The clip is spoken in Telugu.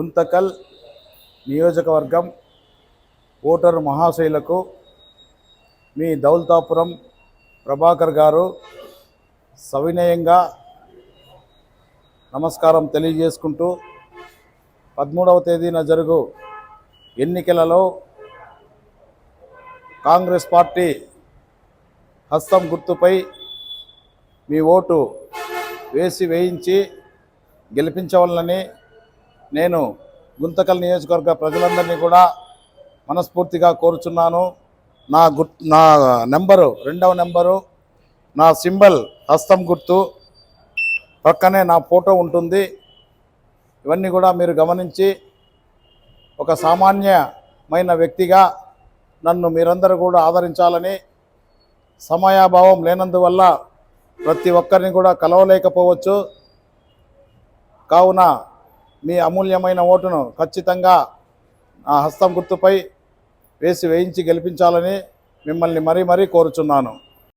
గుంతకల్ నియోజకవర్గం ఓటరు మహాశైలకు మీ దౌల్తాపురం ప్రభాకర్ గారు సవినయంగా నమస్కారం తెలియజేసుకుంటూ పదమూడవ తేదీన జరుగు ఎన్నికలలో కాంగ్రెస్ పార్టీ హస్తం గుర్తుపై మీ ఓటు వేసి వేయించి గెలిపించవాలని నేను గుంతకల్ నియోజకవర్గ ప్రజలందరినీ కూడా మనస్ఫూర్తిగా కోరుచున్నాను. నా గుర్ నా నెంబరు రెండవ నెంబరు నా సింబల్ హస్తం గుర్తు. పక్కనే నా ఫోటో ఉంటుంది. ఇవన్నీ కూడా మీరు గమనించి ఒక సామాన్యమైన వ్యక్తిగా నన్ను మీరందరూ కూడా ఆదరించాలని సమయాభావం లేనందువల్ల ప్రతి ఒక్కరిని కూడా కలవలేకపోవచ్చు. కావున మీ అమూల్యమైన ఓటును ఖచ్చితంగా నా హస్తం గుర్తుపై వేసి వేయించి గెలిపించాలని మిమ్మల్ని మరీ మరీ కోరుచున్నాను.